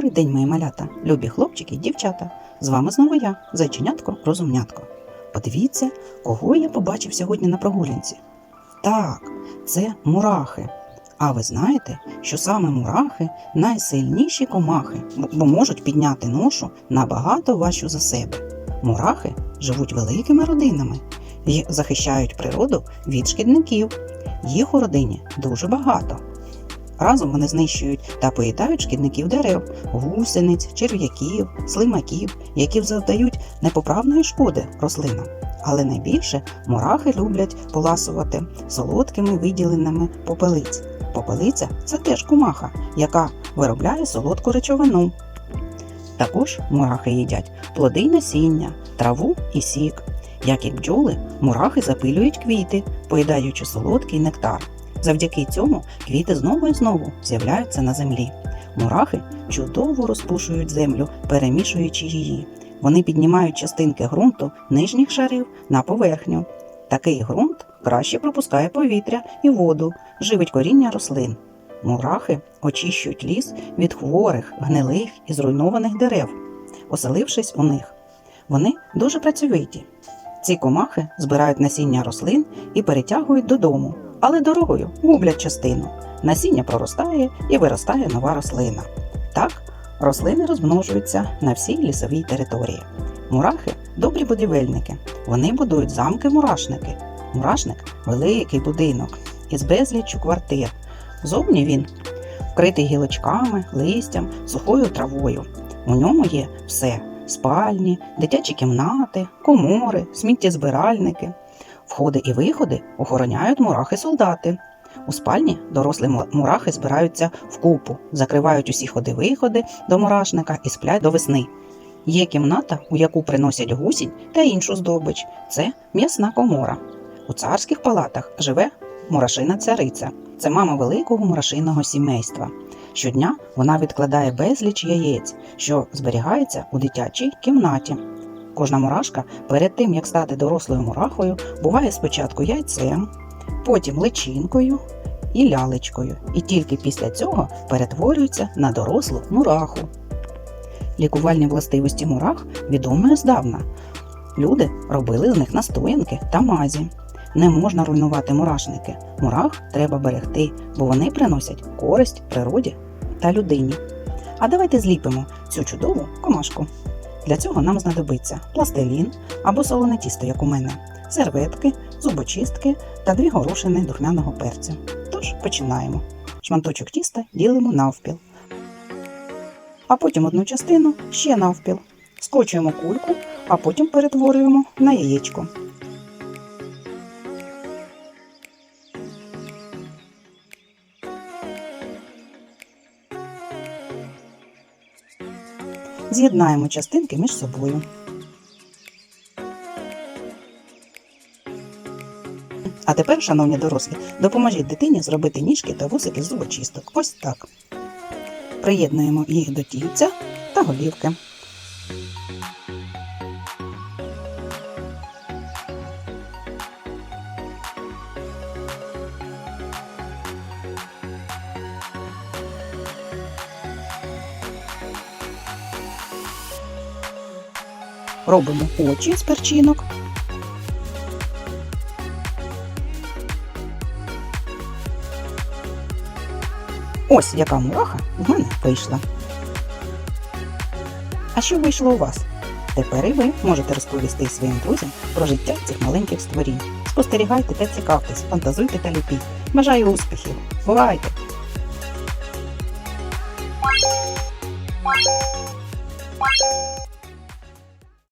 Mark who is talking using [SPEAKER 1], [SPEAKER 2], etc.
[SPEAKER 1] Добрий день, мої малята, любі хлопчики й дівчата. З вами знову я, зайченятко розумнятко. Подивіться, кого я побачив сьогодні на прогулянці. Так, це мурахи. А ви знаєте, що саме мурахи найсильніші комахи, бо можуть підняти ношу набагато важчу за себе. Мурахи живуть великими родинами і захищають природу від шкідників. Їх у родині дуже багато. Разом вони знищують та поїдають шкідників дерев, гусениць, черв'яків, слимаків, які завдають непоправної шкоди рослинам. Але найбільше мурахи люблять поласувати солодкими виділеними попелиць. Попелиця це теж кумаха, яка виробляє солодку речовину. Також мурахи їдять плоди й насіння, траву і сік. Як і бджоли, мурахи запилюють квіти, поїдаючи солодкий нектар. Завдяки цьому квіти знову і знову з'являються на землі. Мурахи чудово розпушують землю, перемішуючи її. Вони піднімають частинки ґрунту нижніх шарів на поверхню. Такий ґрунт краще пропускає повітря і воду, живить коріння рослин. Мурахи очищують ліс від хворих, гнилих і зруйнованих дерев, оселившись у них. Вони дуже працьовиті. Ці комахи збирають насіння рослин і перетягують додому, але дорогою гублять частину. Насіння проростає і виростає нова рослина. Так, рослини розмножуються на всій лісовій території. Мурахи добрі будівельники. Вони будують замки-мурашники. Мурашник великий будинок із безліччю квартир. Зовні він вкритий гілочками, листям, сухою травою. У ньому є все: спальні, дитячі кімнати, комори, сміттєзбиральники. Входи і виходи охороняють мурахи-солдати. У спальні дорослі мурахи збираються вкупу, закривають усі ходи-виходи до мурашника і сплять до весни. Є кімната, у яку приносять гусінь та іншу здобич. Це м'ясна комора. У царських палатах живе мурашина цариця. Це мама великого мурашиного сімейства. Щодня вона відкладає безліч яєць, що зберігається у дитячій кімнаті. Кожна мурашка перед тим, як стати дорослою мурахою, буває спочатку яйцем, потім личинкою і лялечкою, і тільки після цього перетворюється на дорослу мураху. Лікувальні властивості мурах відомі здавна. Люди робили з них настоянки та мазі. Не можна руйнувати мурашники. Мурах треба берегти, бо вони приносять користь природі та людині. А давайте зліпимо цю чудову комашку. Для цього нам знадобиться пластилін або солоне тісто, як у мене, серветки, зубочистки та дві горошини духмяного перцю. Тож починаємо. Шматочок тіста ділимо навпіл, а потім одну частину ще навпіл. Скочуємо кульку, а потім перетворюємо на яєчко. З'єднаємо частинки між собою. А тепер, шановні дорослі, допоможіть дитині зробити ніжки та вусики з зубочисток. Ось так. Приєднуємо їх до тільця та голівки. Робимо очі з перчинок. Ось яка мураха в мене вийшла. А що вийшло у вас? Тепер і ви можете розповісти своїм друзям про життя цих маленьких створінь. Спостерігайте та цікавтесь, фантазуйте та ліпіть. Бажаю успіхів! Бувайте!
[SPEAKER 2] You.